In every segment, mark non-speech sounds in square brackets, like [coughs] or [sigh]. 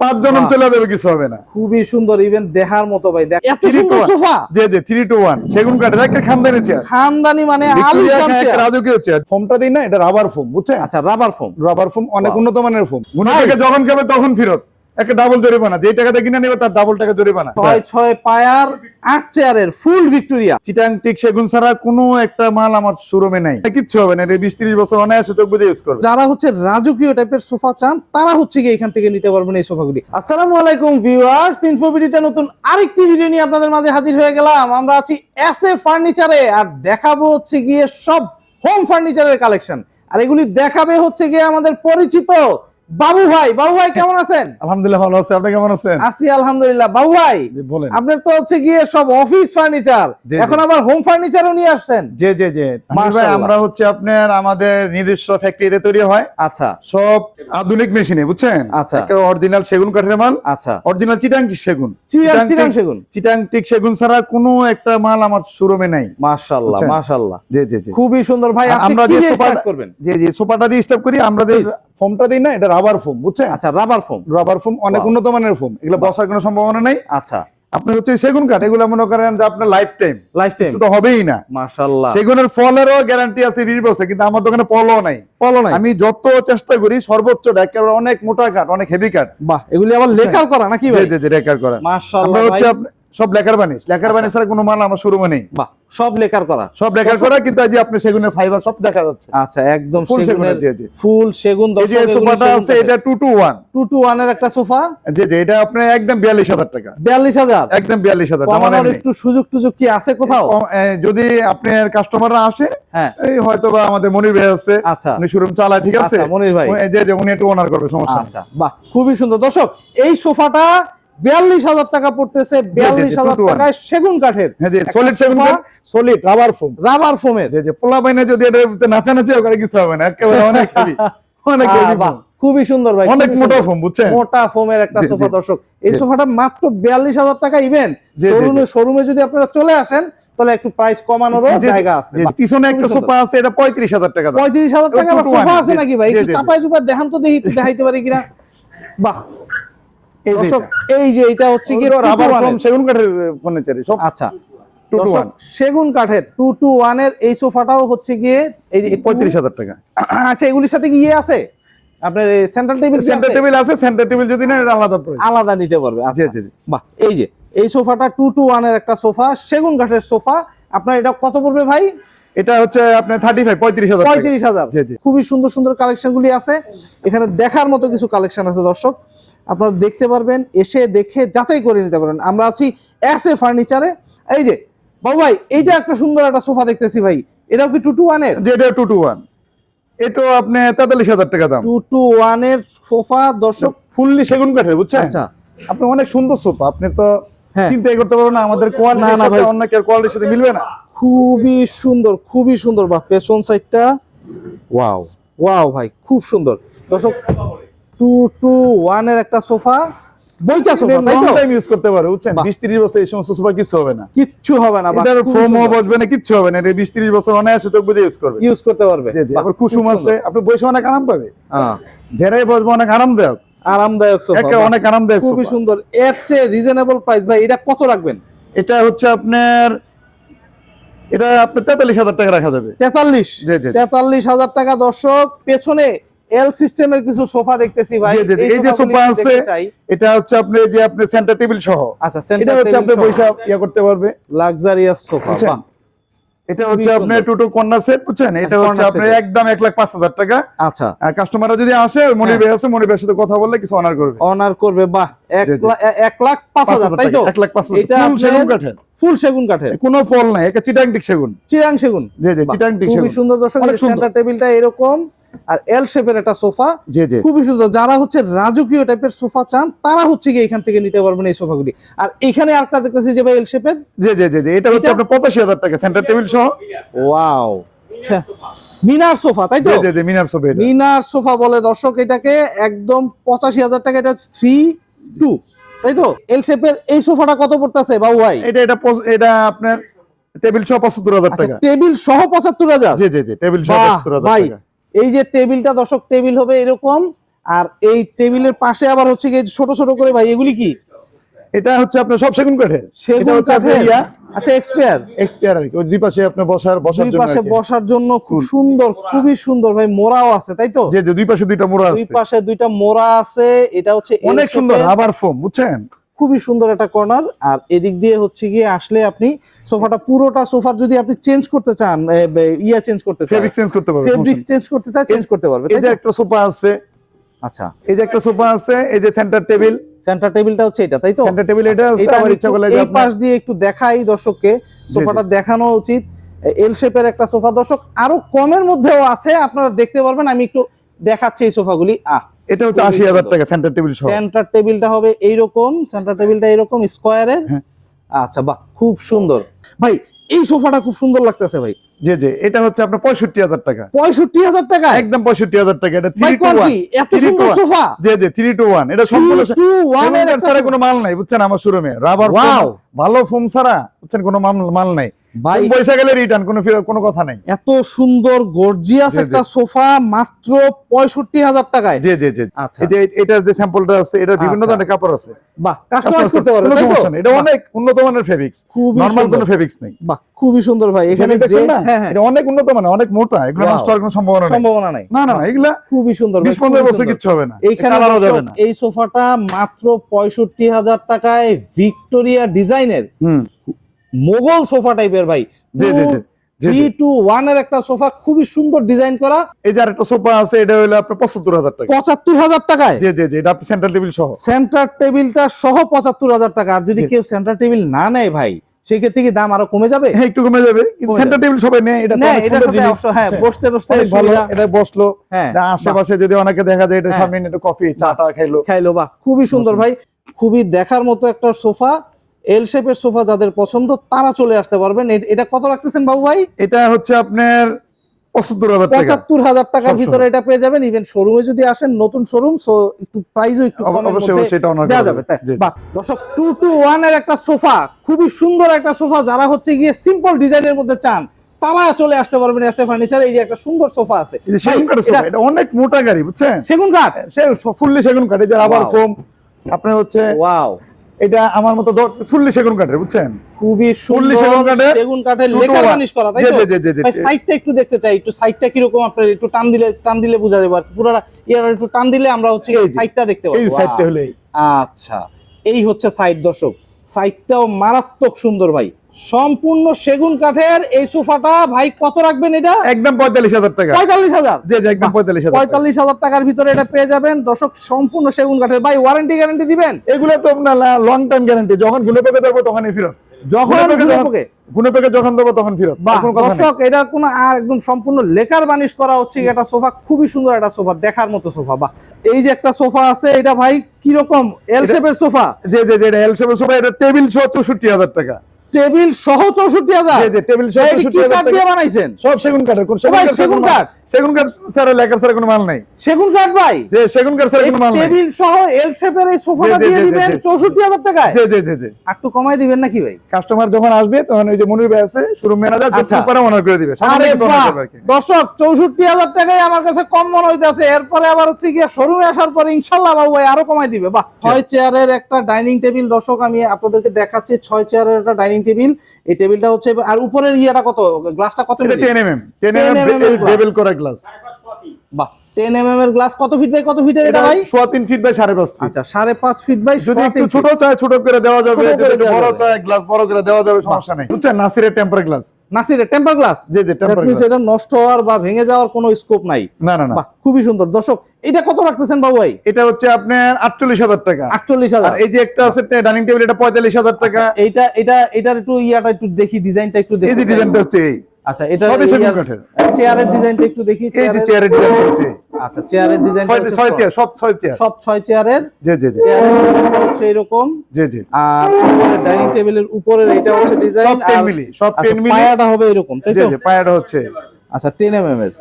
পাঁচ জনম চলে যাবে কিছু হবে না। খুবই সুন্দর ইভেন দেখার মতো ভাই। দেখ এত সুন্দর সোফা। যে যে থ্রি টু ওয়ান সেগুন কাঠের একটা খানদানি চেয়ার খানদানি মানে আলিশান চেয়ার। রাজকীয় চেয়ার ফোমটা দিই না এটা রাবার ফোম বুঝছেন? আচ্ছা রাবার ফোম রাবার ফোম অনেক উন্নত মানের ফোম গুণ। থেকে যখন খাবে তখন ফেরত। একটা ডাবল জরিমানা যে টাকাতে কিনে নেবে তার ডাবল টাকা জরিমানা। ছয় ছয় পায়ার আট চেয়ারের ফুল ভিক্টোরিয়া। চিটাং টিক সেগুন ছাড়া কোনো একটা মাল আমার শোরুমে নাই। কিচ্ছু হবে না এটা বিশ তিরিশ বছর অনায়াসে চোখ বুঝে ইউজ করবে। যারা হচ্ছে রাজকীয় টাইপের সোফা চান তারা হচ্ছে কি এখান থেকে নিতে পারবেন এই সোফাগুলি। আসসালামু আলাইকুম ভিউয়ার্স ইনফোবিডিতে নতুন আরেকটি ভিডিও নিয়ে আপনাদের মাঝে হাজির হয়ে গেলাম। আমরা আছি এস এ ফার্নিচারে আর দেখাবো হচ্ছে গিয়ে সব হোম ফার্নিচারের কালেকশন আর এগুলি দেখাবে হচ্ছে গিয়ে আমাদের পরিচিত বাবু ভাই বাবু ভাই কেমন আছেন? আলহামদুলিল্লাহ ভালো আছে। আপনি কেমন আছেন? আছি আলহামদুলিল্লাহ। বাবু ভাই বলেন। আপনার তো হচ্ছে গিয়ে সব অফিস ফার্নিচার জি, জি। এখন আবার হোম ফার্নিচারও নিয়ে আসছেন? যে যে যে ভাই আমরা হচ্ছে আপনার আমাদের নিজস্ব ফ্যাক্টরিতে তৈরি হয়। আচ্ছা। সব আধুনিক মেশিনে বুঝছেন? আচ্ছা। অরিজিনাল সেগুন কাঠের মাল আচ্ছা। অরিজিনাল চিটাং সেগুন। চিটাং সেগুন। চিটাং টিক সেগুন ছাড়া কোনো একটা মাল আমার শোরুমে নাই। মাশাআল্লাহ? মাশাআল্লাহ। জি জি জি। খুবই সুন্দর। ভাই আমরা যে start করবেন? যে যে সোফাটা দিয়ে স্টাফ করি আমরা যে. ফোমটা দিই না এটা রাবার ফোম বুঝছেন? আচ্ছা রাবার ফোম রাবার ফোম অনেক উন্নত মানের ফোম এগুলো বসার কোনো সম্ভাবনা নাই। আচ্ছা। আপনি হচ্ছে সেগুন কাঠ এগুলো মনে করেন যে আপনার লাইফ টাইম লাইফ টাইম তো হবেই না। মাশাআল্লাহ সেগুনের ফলেরও গ্যারান্টি আছে বিশ বছর কিন্তু আমার দোকানে ফলও নাই। বলো নাই। আমি যত চেষ্টা করি সর্বোচ্চ একেবারে অনেক মোটা কাঠ অনেক হেভি কাঠ। বাহ এগুলি আবার লেখার করা নাকি ভাই? জি জি রেকার করা। মাশাআল্লাহ আমরা হচ্ছে সব লেখার বানিস লেখার বানিস ছাড়া কোনো মাল আমার শুরু নেই। বাহ সব লেখার করা। সব লেখার করা কিন্তু আজ আপনি সেগুনের ফাইবার সব দেখা যাচ্ছে। আচ্ছা একদম সেগুনের সেগুনের, জি, জি। ফুল সেগুন এই যে সোফাটা আছে এটা টু টু ওয়ান 2 টু 1 এর একটা সোফা। জি জি এটা আপনার একদম বিয়াল্লিশ হাজার টাকা। 42000 একদম বিয়াল্লিশ হাজার কমানোর একটু সুযোগ টুযোগ কি আছে কোথাও? যদি আপনার কাস্টমাররা আসে হ্যাঁ। এই হয়তো বা আমাদের মনির ভাই আছে আচ্ছা। উনি শোরুম চালায় ঠিক আছে? আচ্ছা, মনির ভাই। যে যে উনি একটু ওনার করবে সমস্যা। আচ্ছা বাহ খুবই সুন্দর। দর্শক এই সোফাটা বিয়াল্লিশ হাজার টাকা পড়তেছে বিয়াল্লিশ হাজার টাকায় সেগুন কাঠের হ্যাঁ সলিড সেগুন সলিড রাবার ফোম রাবার ফোমের পোলা বাইনে যদি এটা নাচানাচি করে কিছু হবে না একেবারে অনেক খুবই সুন্দর ভাই অনেক মোটা। ফোম বুঝছেন? মোটা ফোমের একটা সোফা দর্শক এই সোফাটা মাত্র বিয়াল্লিশ হাজার টাকা ইভেন শোরুমে শোরুমে যদি আপনারা চলে আসেন তাহলে একটু প্রাইস কমানোরও জায়গা আছে। পিছনে একটা সোফা আছে এটা পঁয়ত্রিশ হাজার টাকা পঁয়ত্রিশ হাজার টাকা সোফা আছে নাকি ভাই। চাপায় চুপায় দেখান তো দেখি দেখাইতে পারি কিনা। বাহ এই যে এটা। হচ্ছে কি রাবার রাবার ফোম সেগুন কাঠের ফার্নিচার সব আচ্ছা। সেগুন কাঠের টু টু ওয়ানের এই সোফাটাও হচ্ছে গিয়ে এই পঁয়ত্রিশ হাজার টাকা। [coughs] আচ্ছা এগুলির সাথে কি ইয়ে আছে? আপনার সেন্টার টেবিল সেন্টার টেবিল আছে? সেন্টার টেবিল যদি না আলাদা আলাদা নিতে পারবে আচ্ছা। বাহ এই যে এই সোফাটা টু টু ওয়ানের একটা সোফা সেগুন কাঠের সোফা। আপনার এটা কত পড়বে ভাই? এটা হচ্ছে আপনার থার্টি ফাইভ পঁয়ত্রিশ হাজার পঁয়ত্রিশ হাজার। খুবই সুন্দর সুন্দর কালেকশন গুলি আছে। এখানে দেখার মতো কিছু কালেকশন আছে দর্শক। আপনারা দেখতে পারবেন এসে দেখে যাচাই করে নিতে পারবেন আমরা আছি এস এ। ফার্নিচারে এই যে বাবু ভাই এইটা একটা সুন্দর একটা সোফা দেখতেছি ভাই। এটাও কি টু টু ওয়ানের? এটা টু টু ওয়ান এটাও আপনি তেতাল্লিশ হাজার টাকা দাম। টু টু ওয়ানের সোফা দর্শক। ফুললি সেগুন কাঠের বুঝছেন? আচ্ছা। আপনি অনেক সুন্দর সোফা আপনি তো হ্যাঁ। চিন্তাই করতে পারবেন না আমাদের কোয়ালিটির সাথে। অন্য কেউ কোয়ালিটির সাথে মিলবে না। খুবই সুন্দর খুবই সুন্দর বা পেছন সাইডটা ওয়াও ওয়াও ভাই খুব সুন্দর। দর্শক টু টু এর একটা সোফা বইটা সোফা তাই তো? টাইম ইউজ করতে পারে বুঝছেন? বাহ। বিশ ত্রিশ বছর এই সমস্ত সোফা কিছু হবে না। কিচ্ছু হবে না এটার ফোমও বসবে না কিচ্ছু হবে না এটা বিশ ত্রিশ বছর অনায়াসে চোখ বুঝে ইউজ করবে। ইউজ করতে পারবে। জি জি বাহ, আবার কুসুম আছে আপনি বসে অনেক আরাম পাবে। হ্যাঁ, যারাই বসবে অনেক আরামদায়ক। আরামদায়ক সোফা অনেক আরামদায়ক খুবই সুন্দর। এর চেয়ে রিজনেবল প্রাইস ভাই এটা কত রাখবেন? এটা হচ্ছে আপনার এটা আপনার তেতাল্লিশ হাজার টাকা রাখা যাবে। তেতাল্লিশ। তেতাল্লিশ হাজার টাকা দর্শক পেছনে এল সিস্টেমের কিছু সোফা দেখতেছি ভাই। এই যে সোফা আছে এটা হচ্ছে আপনি যে আপনি সেন্টার টেবিল সহ। আচ্ছা এটা সেন্টার হচ্ছে আপনি পয়সা ইয়া করতে পারবে। লাক্সারিয়াস সোফা বুঝছেন? এটা হচ্ছে আপনার। টুটু কন্যা সেট বুঝছেন? এটা আচ্ছা, হচ্ছে আপনার একদম এক লাখ পাঁচ হাজার টাকা। আচ্ছা। কাস্টমাররা যদি আসে মনির হ্যাঁ। ভাই আছে মনির ভাইয়ের সাথে কথা বললে কিছু অনার করবে। অনার করবে বাহ। এক লাখ পাঁচ হাজার তাই তো? এক লাখ পাঁচ হাজার। এটা ফুল সেগুন কাঠের। সেগুন কোনো ফল নাই এটা চিটাং টিক সেগুন। চিরাং সেগুন। জি জি বাহ, চিটাং টিক খুবই সুন্দর। দর্শক। সেন্টার টেবিলটা এরকম আর এল শেপের একটা সোফা। জি জি। খুবই সুন্দর। যারা হচ্ছে রাজকীয় টাইপের সোফা চান তারা হচ্ছে কি এখান থেকে নিতে পারবেন এই সোফাগুলি। আর এখানে আরেকটা দেখতেছি যে ভাই এল শেপের জি জি জি জি এটা হচ্ছে আপনার পঁচাশি হাজার টাকা সেন্টার টেবিল সহ ওয়াও। মিনার সোফা। তাই তো? জি জি জি মিনার সোফা মিনার সোফা বলে দর্শক এটাকে একদম পঁচাশি হাজার টাকা এটা থ্রি টু তাই তো এল শেপের এই সোফাটা কত পড়তেছে বাবু ভাই? এটা এটা এটা আপনার টেবিল সহ পঁচাত্তর হাজার আচ্ছা টাকা। টেবিল সহ পঁচাত্তর হাজার? জি জি জি টেবিল সহ পঁচাত্তর হাজার ভাই এই যে টেবিলটা দর্শক টেবিল হবে এরকম আর এই টেবিলের পাশে আবার হচ্ছে ছোট ছোট করে ভাই এগুলি কি? এটা হচ্ছে আপনার সব সেগুন কাঠে সেগুন কাঠের? আচ্ছা এক্সপায়ার এক্সপিয়ার আর কি। ওই দুই পাশে আপনার বসার বসার দুই পাশে বসার জন্য খুব সুন্দর খুবই সুন্দর ভাই মোড়াও আছে তাই তো? যে দুই পাশে দুইটা মোড়া দুই পাশে দুইটা মোড়া আছে এটা হচ্ছে অনেক সুন্দর রাবার ফোম বুঝছেন? খুবই সুন্দর একটা কর্নার আর এদিক দিয়ে হচ্ছে গিয়ে আসলে আপনি সোফাটা পুরোটা সোফার যদি আপনি চেঞ্জ করতে চান ইয়া চেঞ্জ করতে চান ফেব্রিক চেঞ্জ করতে পারবে ফেব্রিক চেঞ্জ করতে চান চেঞ্জ করতে পারবে নেই। এই যে একটা সোফা আছে আচ্ছা। এই যে একটা সোফা আছে এই যে সেন্টার টেবিল সেন্টার টেবিলটা হচ্ছে এটা তাই তো? সেন্টার টেবিল এটা আছে আমার ইচ্ছা করলে এই পাশ দিয়ে একটু দেখাই দর্শককে। সোফাটা দেখানো উচিত। এল শেপের একটা সোফা। দর্শক আরও কমের মধ্যেও আছে আপনারা দেখতে পারবেন আমি একটু দেখাচ্ছি এই সোফাগুলি। আহ এটা হচ্ছে খুবই আশি হাজার সুন্দর। টাকা সেন্টার টেবিল সহ। সেন্টার টেবিলটা হবে এইরকম সেন্টার টেবিলটা এরকম স্কোয়ারের। আচ্ছা বাহ খুব সুন্দর। ভাই এই সোফাটা খুব সুন্দর লাগতেছে ভাই। জি জি এটা হচ্ছে আপনার পঁয়ষট্টি হাজার টাকা। পঁয়ষট্টি হাজার টাকা? একদম পঁয়ষট্টি হাজার টাকা এটা থ্রি টু ওয়ান এত সুন্দর সোফা? যে যে থ্রি টু ওয়ান এটা সম্পূর্ণ ছাড়া কোনো মাল নাই বুঝছেন আমার শোরুমে রাবার! ভালো ফোম ছাড়া বুঝছেন কোনো মাল নাই। ভাই পয়সা গেলে রিটার্ন কোনো কোনো কথা নাই। এত সুন্দর গর্জিয়াস। একটা সোফা মাত্র পঁয়ষট্টি হাজার টাকায়। জি জি জি। আচ্ছা। এই যে এটার যে স্যাম্পলটা আছে এটা বিভিন্ন আচ্ছা। ধরনের কাপড় আছে। বাহ কাস্টমাইজ করতে পারবে কোনো? সমস্যা নেই। এটা অনেক উন্নত মানের ফেব্রিক্স খুবই নরমাল সুন্দর। কোনো ফেব্রিক্স নেই। বাহ খুবই সুন্দর ভাই। এখানে দেখছেন না? হ্যাঁ হ্যাঁ। এটা অনেক উন্নত মানের অনেক মোটা। এগুলো নষ্ট হওয়ার কোনো সম্ভাবনা নেই। সম্ভাবনা নাই। না না এগুলা খুবই সুন্দর ভাই, বিশ পনেরো খুবই বছর সুন্দর। কিচ্ছু হবে না। এইখানে যাবে না এই সোফাটা মাত্র পঁয়ষট্টি হাজার টাকায় ভিক্টোরিয়া ডিজাইনের। হুম। মোগল সোফা টাইপের ভাই। জি, জি, থ্রি টু ওয়ানের একটা সোফা খুবই সুন্দর ডিজাইন করা। এই যে আরেকটা সোফা আছে এটা হলো আপনার পঁচাত্তর হাজার টাকা। পঁচাত্তর হাজার টাকায়? জি জি জি এটা আপনি সেন্ট্রাল টেবিল সহ। সেন্টার টেবিলটা সহ পঁচাত্তর হাজার টাকা। আর যদি কেউ সেন্টার টেবিল না নেয় ভাই সেক্ষেত্রে কি দাম আরও কমে যাবে? হ্যাঁ একটু কমে যাবে কিন্তু সেন্ট্রাল টেবিল সবাই নেয় এটা না সুন্দর সাথে হ্যাঁ হ্যাঁ, বসতে বসতে ভালো এটা বসল। হ্যাঁ আশেপাশে যদি অনেকে দেখা যায় এটা হ্যাঁ। সামনে একটু কফি চা টা খাইলো। খাইলো বা খুবই সুন্দর ভাই। খুবই দেখার মতো একটা সোফা। এল শেপের সোফা যাদের পছন্দ তারা চলে আসতে পারবেন। এটা কত রাখতেছেন বাবু ভাই? এটা হচ্ছে আপনার পঁচাত্তর হাজার টাকার ভিতরে এটা পেয়ে যাবেন। ইভেন শোরুমে যদি আসেন নতুন শোরুম সো একটু প্রাইসও একটু দেওয়া যাবে। দর্শক টু টু ওয়ানের একটা সোফা খুবই সুন্দর একটা সোফা যারা হচ্ছে গিয়ে সিম্পল ডিজাইনের মধ্যে চান তারা চলে আসতে পারবেন এসএ ফার্নিচার এই যে একটা সুন্দর সোফা আছে। এটা অনেক মোটা গাড়ি বুঝছেন? সেগুন কাঠ? সে ফুললি সেগুন কাঠ এই যে রাবার ফোম আপনার হচ্ছে ওয়াও এটা আমার মতো ফুললি সেগুন কাঠের বুঝছেন? খুবই ফুললি সেগুন কাঠের, সেগুন কাঠের লেকার বানিশ করা তাই তো? জি, জি, জি, জি। সাইডটা একটু দেখতে চাই একটু সাইডটা কীরকম আপনার একটু টান দিলে টান দিলে বোঝা যাবে আর পুরোটা ইয়ার একটু টান দিলে আমরা হচ্ছে সাইডটা দেখতে এই সাইডটা হলেই। আচ্ছা এই হচ্ছে সাইড দর্শক। সাইডটাও মারাত্মক সুন্দর ভাই। সম্পূর্ণ সেগুন কাঠের এই সোফাটা ভাই কত রাখবেন এটা? একদম পঁয়তাল্লিশ হাজার টাকা। পঁয়তাল্লিশ হাজার? জি জি একদম পঁয়তাল্লিশ হাজার পঁয়তাল্লিশ হাজার টাকার ভিতরে এটা পেয়ে যাবেন। দর্শক সম্পূর্ণ সেগুন কাঠের। ভাই ওয়ারেন্টি গ্যারান্টি দিবেন? এগুলো তো আপনার লং টাইম গ্যারান্টি যখন গুনে পেকে দেবো তখনই ফেরত। যখন যখন- দেবো তখন ফেরত। দর্শক এটা কোনো আর একদম সম্পূর্ণ লেকার বানিশ করা হচ্ছে একটা সোফা খুবই সুন্দর একটা সোফা দেখার মতো সোফা। বাহ এই যে একটা সোফা আছে এটা ভাই কীরকম? এল শেপের সোফা? যে যে যে এল শেপের সোফা এটা টেবিল সহ চৌষট্টি হাজার টাকা। টেবিল সহ চৌষট্টি হাজার। টেবিল সহ দিয়ে বানাইছেন? সব সেগুন কাঠের কোন সেগুন কাঠ? সেগুন কাঠ স্যার লেখার স্যার কোনো মাল নাই। সেগুন কাঠ ভাই যে সেগুন কাঠ স্যার কোনো মাল নাই। টেবিল সহ এল শেপের এই সোফাটা দিয়ে দিবেন জি। চৌষট্টি হাজার টাকায়? জি জি জি জি। একটু কমাই দিবেন নাকি ভাই? কাস্টমার যখন আসবে তখন ওই যে মনির ভাই আছে শোরুম ম্যানেজার আচ্ছা। পরে অনার করে দিবে। দর্শক চৌষট্টি হাজার টাকায় আমার কাছে কম মনে হইতেছে। এরপরে আবার হচ্ছে গিয়ে শোরুমে আসার পরে ইনশাল্লাহ বাবু ভাই আরও কমাই দিবে। বাহ! ছয় চেয়ারের একটা ডাইনিং টেবিল দর্শক আমি আপনাদেরকে দেখাচ্ছি ছয় চেয়ারের একটা ডাইনিং টেবিল এই টেবিলটা হচ্ছে আর উপরের ইয়েটা কত? গ্লাসটা কত এটা মিলি? Ten M M ten 10 M mm M level করা গ্লাস বাহ টেন এম এর গ্লাস কত ফিট বাই কত ফিটের এটা এটা ভাই? সোয়া তিন ফিট বাই সাড়ে পাঁচ ফিট আচ্ছা সাড়ে পাঁচ ফিট বাই যদি একটু ছোট চায় ছোট করে দেওয়া যাবে যদি করে একটু দেওয়া বড় চায় গ্লাস বড় করে দেওয়া যাবে সমস্যা নেই। বুঝছেন? নাসিরের টেম্পার গ্লাস নাসিরের টেম্পার গ্লাস জি জি টেম্পার গ্লাস এটা নষ্ট হওয়ার বা ভেঙে যাওয়ার কোনো স্কোপ নাই। না না না। খুবই সুন্দর। দর্শক এটা কত রাখতেছেন বাবু ভাই? এটা হচ্ছে আপনার আটচল্লিশ হাজার টাকা। আটচল্লিশ আর হাজার এই যে একটা আছে ডাইনিং টেবিল এটা পঁয়তাল্লিশ হাজার টাকা। এইটা এটা এটার একটু ইয়াটা একটু দেখি ডিজাইনটা একটু এই দেখি যে ডিজাইনটা হচ্ছে এই। আচ্ছা এটা সবই সেগুন কাঠের। চেয়ারের ডিজাইনটা একটু দেখি এই যে চেয়ারের- ডিজাইনটা হচ্ছে আচ্ছা চেয়ারের ডিজাইনটা ছয় চেয়ার সব ছয় চেয়ার। সব ছয় চেয়ারের? জি জি জি। চেয়ারের ডিজাইনটা হচ্ছে এরকম। জি জি। আর উপরের ডাইনিং টেবিলের উপরের এটা হচ্ছে ডিজাইন। সব 10 মিলি, সব 10 মিলি। পায়াটা হবে এরকম তাই তো? জি পায়াটা হচ্ছে। আচ্ছা 10 এমএম এর।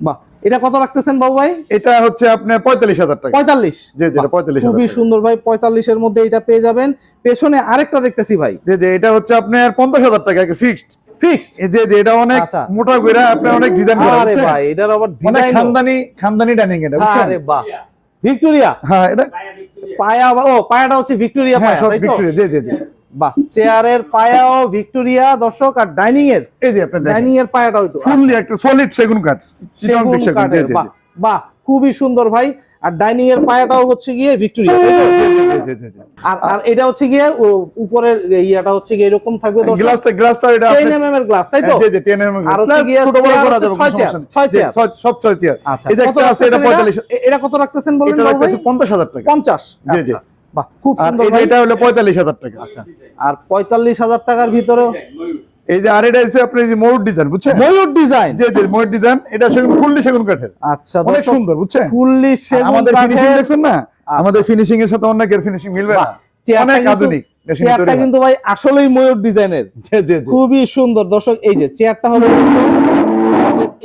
বাহ এটা কত রাখতেছেন বাবু ভাই? এটা হচ্ছে আপনার পঁয়তাল্লিশ হাজার টাকা। পঁয়তাল্লিশ? জি জি পঁয়তাল্লিশ খুবই সুন্দর ভাই পঁয়তাল্লিশের মধ্যে এটা পেয়ে যাবেন। পেছনে আরেকটা দেখতেছি ভাই। জি জি এটা হচ্ছে আপনার পঞ্চাশ হাজার টাকা ফিক্সড ফিক্সড। যে যে এটা অনেক আচ্ছা। মোটা করে আপনার অনেক ডিজাইন করা আরে ভাই এটার আবার অনেক খানদানি খানদানি ডাইনিং এটা বুঝছেন? আরে বাহ। ভিক্টোরিয়া? হ্যাঁ এটা পায়া ও পায়াটা হচ্ছে ভিক্টোরিয়া হ্যাঁ পায়া তাই তো? ভিক্টোরিয়া জি জি জি। বাহ চেয়ারের পায়াও ভিক্টোরিয়া দর্শক আর ডাইনিং এর? এই যে আপনি ডাইনিং এর পায়াটাও একটু ফুললি একটা সলিড সেগুন কাঠ সেগুন বাহ বাহ। খুবই সুন্দর ভাই। আর ডাইনিং এর পায়াটাও হচ্ছে গিয়ে ভিক্টোরিয়া আর আর এটা হচ্ছে গিয়ে উপরের ইয়াটা হচ্ছে গিয়ে এরকম থাকবে গ্লাসটা গ্লাসটা এটা 10 mm এর গ্লাস তাই তো? জি জি 10 mm আর হচ্ছে গিয়ে ছোট বড় করা যাবে ছয় চেয়ার, সমস্যা নেই। ছয় জি, চেয়ার। ছয়- সব ছয় চেয়ার আচ্ছা এই যে কত একটা আছে এটা রাখতেছেন 45 এ- এটা কত রাখতেছেন বলেন এটা বাবু 50000 টাকা। 50 জি, জি। আচ্ছা, বাহ খুব সুন্দর এটা হলো 45000 টাকা। আচ্ছা আর পঁয়তাল্লিশ হাজার টাকার ভিতরে এই যে আর এটা হচ্ছে আপনি এই যে ময়ূর ডিজাইন বুঝছেন? ময়ূর ডিজাইন জি জি ময়ূর ডিজাইন এটা সেগুন ফুললি সেগুন কাঠের। আচ্ছা অনেক সুন্দর বুঝছেন? ফুললি সেগুন আমাদের ফিনিশিং দেখছেন না? আমাদের ফিনিশিং এর সাথে অনেকের ফিনিশিং মিলবে না। অনেক আধুনিক চেয়ারটা কিন্তু ভাই আসলেই ময়ূর ডিজাইনের খুবই সুন্দর। দর্শক এই যে চেয়ারটা হবে আমাদের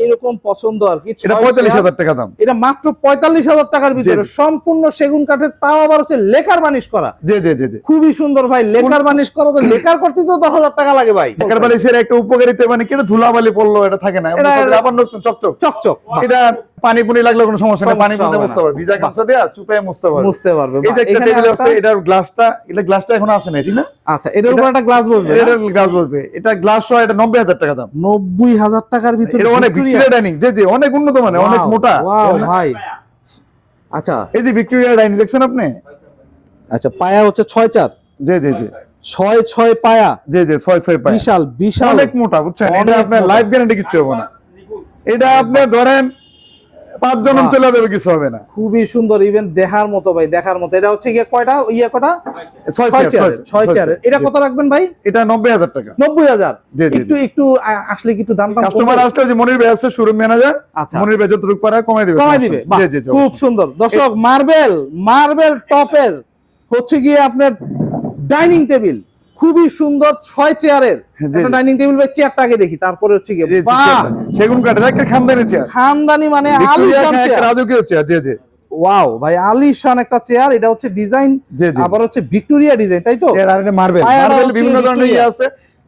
এরকম পছন্দ আর কি। এটা পঁয়তাল্লিশ হাজার টাকা দাম। এটা মাত্র পঁয়তাল্লিশ হাজার টাকার ভিতরে। সম্পূর্ণ সেগুন কাঠের তাও আবার হচ্ছে লেখার বানিশ করা। জি জি জি জি। খুবই সুন্দর ভাই। লেখার বানিশ করা তো লেখার করতে তো দশ হাজার টাকা লাগে ভাই। লেখার বালিশের একটা উপকারিতা মানে কি? ধুলাবালি পড়ল এটা থাকে না। আবার চকচক। চকচক। এটা পানি পুনি লাগলে কোনো সমস্যা নেই পানি পুনি মুছতে পারবে। ভিজা। গামছা দিয়ে চুপে মুছতে পারবে। বুঝতে পারবে। এই যে একটা টেবিল আছে এটার গ্লাসটা এটা গ্লাসটা এখন আসে না ঠিক না? আচ্ছা এটার উপর একটা গ্লাস বসবে এটার গ্লাস বলবে এটা গ্লাস সহ এটা নব্বই হাজার টাকা দাম। নব্বই হাজার টাকার ভিতরে এটা অনেক ভিক্টোরিয়া। ডাইনিং জি জি অনেক উন্নত মানে অনেক মোটা। wow, ভাই। আচ্ছা। এই যে ভিক্টোরিয়া ডাইনিং দেখছেন আপনি? আচ্ছা পায়া হচ্ছে ছয় চার। জি জি জি। ছয় ছয় পায়া। জি জি ছয় ছয় পায়। বিশাল বিশাল। অনেক মোটা বুঝছেন? এটা আপনার লাইফ গ্যারান্টি কিছু হবে না। এটা আপনি ধরেন পাঁচ জনম। চলে যাবে কিছু হবে না। খুবই সুন্দর ইভেন দেখার মতো ভাই দেখার মতো। এটা হচ্ছে গিয়ে কয়টা? ইয়ে কটা? ছয় চেয়ার। এটা। কত রাখবেন ভাই? এটা নব্বই হাজার টাকা। নব্বই হাজার। একটু একটু আসলে একটু দাম কাস্টমার কমবে? আসলে যে মনির ভাই আছে শোরুম ম্যানেজার আচ্ছা। মনির ভাই যতটুকু পারে কমাই দিবে। কমাই দিবে। নেই। বাহ, জি জি জি, খুব সুন্দর। দর্শক মার্বেল মার্বেল টপের হচ্ছে গিয়ে আপনার ডাইনিং টেবিল খুবই সুন্দর ছয় চেয়ারের জি। ডাইনিং টেবিল বা চেয়ারটা আগে দেখি তারপরে হচ্ছে গিয়ে। সেগুন কাঠের একটা খানদানি চেয়ার খানদানি মানে আলিশান চেয়ার রাজকীয় চেয়ার জি জি। ওয়াও ভাই আলিশান একটা চেয়ার এটা হচ্ছে ডিজাইন। আবার হচ্ছে ভিক্টোরিয়া ডিজাইন তাই তো? মার্বেল মার্বেল বিভিন্ন ধরনের ইয়ে আছে।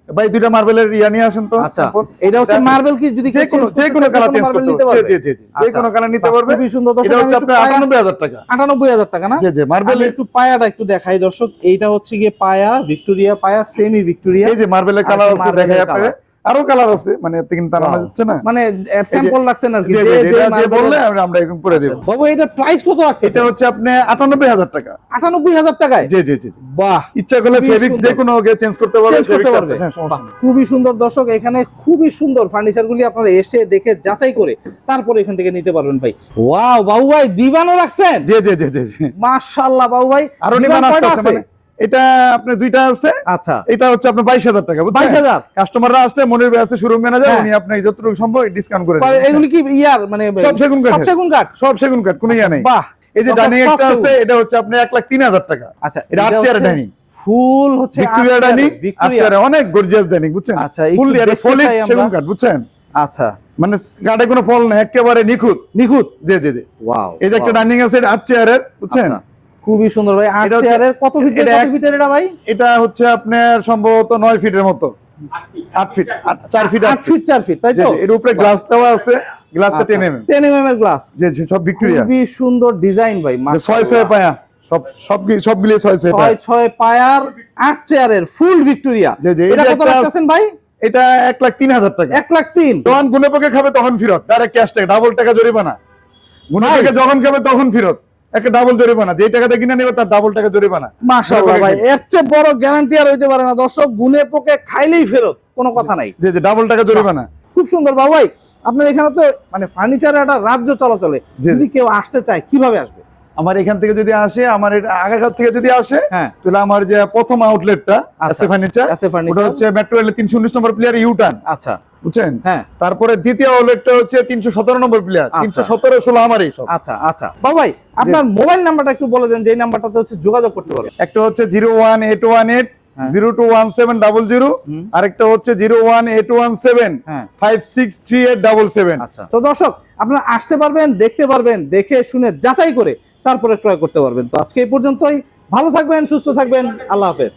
ভাই দুইটা মার্বেলের ইয়া নিয়ে আসেন তো আচ্ছা এটা হচ্ছে মার্বেল কি? যদি যে কোনো যে কোনো কালার চেঞ্জ করতে পারবে? জি জি জি যে আচ্ছা। কোনো কালার নিতে পারবে। খুবই সুন্দর। দর্শক এটা হচ্ছে আপনার 98000 টাকা। আটানব্বই হাজার টাকা না? জি জি মার্বেল একটু পায়াটা একটু দেখাই দর্শক। এইটা হচ্ছে গিয়ে পায়া ভিক্টোরিয়া পায়া সেমি ভিক্টোরিয়া এই যে মার্বেলের কালার কি আছে দেখাই। আপনাদের আরও কালার আছে মানে কিন্তু তারা. যাচ্ছে না। মানে স্যাম্পল লাগছে না যে- বললে আমরা- এরকম করে দেব। বাবু এটা প্রাইস কত রাখতেছে এটা হচ্ছে আপনি আটানব্বই হাজার টাকা। আটানব্বই হাজার টাকায়? জি জি জি। বাহ ইচ্ছা করলে খুবই ফেব্রিক্স সুন্দর। যে কোনো চেঞ্জ করতে পারবে চেঞ্জ করতে পারবে। খুবই সুন্দর। দর্শক এখানে খুবই সুন্দর ফার্নিচার গুলি আপনারা এসে দেখে যাচাই করে তারপরে এখান থেকে নিতে পারবেন ভাই। ওয়াও বাবু ভাই দিবানও রাখছেন? জি জি জি জি মাশাআল্লাহ বাবু ভাই। আরও দিবান আসতে মানে। এটা আপনার দুইটা আছে। আচ্ছা। এটা হচ্ছে আপনার বাইশ হাজার টাকা বুঝছেন? 22,000 কাস্টমাররা আসলে মনির ভাই আছে শোরুম ম্যানেজার। উনি আপনাকে যতটুকু সম্ভব ডিসকাউন্ট করে এগুলি কি ইয়ার মানে সব সেগুন সব সেগুন কাঠ? সব সেগুন কাঠ কোনো ইয়া নেই। বাহ। এই যে ডাইনিং একটা আছে এটা হচ্ছে এক লাখ তিন হাজার টাকা। আচ্ছা এটা আট চেয়ার ডাইনিং ফুল হচ্ছে ভিক্টোরিয়া ডাইনিং আট অনেক গর্জিয়াস ডাইনিং বুঝছেন? আচ্ছা, ফুল সলিড সেগুন কাঠ বুঝছেন? আচ্ছা। মানে কাঠে কোনো ফল নেই একেবারে নিখুঁত। নিখুঁত? জি জি জি। ওয়াও এই যে একটা ডাইনিং আছে আট চেয়ারের বুঝছেন? খুবই সুন্দর ভাই। আট চেয়ারের কত ফিট এটা কত এক- ফিটের এটা ভাই? এটা হচ্ছে আপনার সম্ভবত নয় ফিটের মতো। আট ফিট আট- চার ফিট আট ফিট চার ফিট তাই তো? এর উপরে গ্লাস দেওয়া আছে। গ্লাসটা টেন এম টেন এম এর গ্লাস জি জি সব ভিক্টোরিয়া খুবই সুন্দর ডিজাইন ভাই ছয় মাশাআল্লাহ। ছয় পায়া সব সব সব ছয় ছয় ছয় পায়া। ছয় পায়ার আট চেয়ারের ফুল ভিক্টোরিয়া জি, জি, এটা কত রাখতেছেন ভাই? এটা এক লাখ তিন হাজার টাকা। এক লাখ তিন। যখন গুনে পকে খাবে তখন ফেরত ডাইরেক্ট ক্যাশ টাকা ডাবল টাকা জরিমানা। গুনে ভাই। পকে যখন খাবে তখন ফেরত। একটা ডাবল জরিমানা। যে টাকাতে কিনে নেবে তার ডাবল টাকা জরিমানা। মাশাআল্লাহ ভাই এর চেয়ে বড় গ্যারান্টি আর হইতে পারে না। দর্শক গুনে পোকে খাইলেই ফেরত কোনো কথা নাই। যে যে ডাবল টাকা জরিমানা। খুব সুন্দর। বাবু ভাই আপনার এখানে তো মানে ফার্নিচারের একটা রাজ্য চলাচলে যদি কেউ আসতে চায় কীভাবে আসবে? আমার এখান থেকে যদি আসে আমার এটা আগাঘাট থেকে যদি আসে হ্যাঁ। তাহলে আমার যে প্রথম আউটলেটটা। আছে ফার্নিচার। ওটা হচ্ছে মেট্রো রেলের তিনশো উনিশ নম্বর প্লেয়ার ইউটার্ন আচ্ছা। বুঝছেন? হ্যাঁ। তারপরে দ্বিতীয় আউটলেটটা হচ্ছে তিনশো সতেরো নম্বর প্লেয়ার আচ্ছা। তিনশো সতেরো ষোলো আমারই সব। আচ্ছা আচ্ছা। বাবু ভাই আপনার মোবাইল নাম্বারটা একটু বলে দেন যে নাম্বারটাতে হচ্ছে যোগাযোগ করতে পারবে একটা হচ্ছে zero one eight one eight হ্যাঁ। Zero two one seven double zero আরেকটা হচ্ছে zero one eight one seven হ্যাঁ। Five six three eight double seven. আচ্ছা। তো দর্শক আপনারা আসতে পারবেন দেখতে পারবেন দেখে শুনে যাচাই করে তারপরে ক্রয় করতে পারবেন। তো আজকে এই পর্যন্তই। ভালো থাকবেন সুস্থ থাকবেন। আল্লাহ হাফেজ।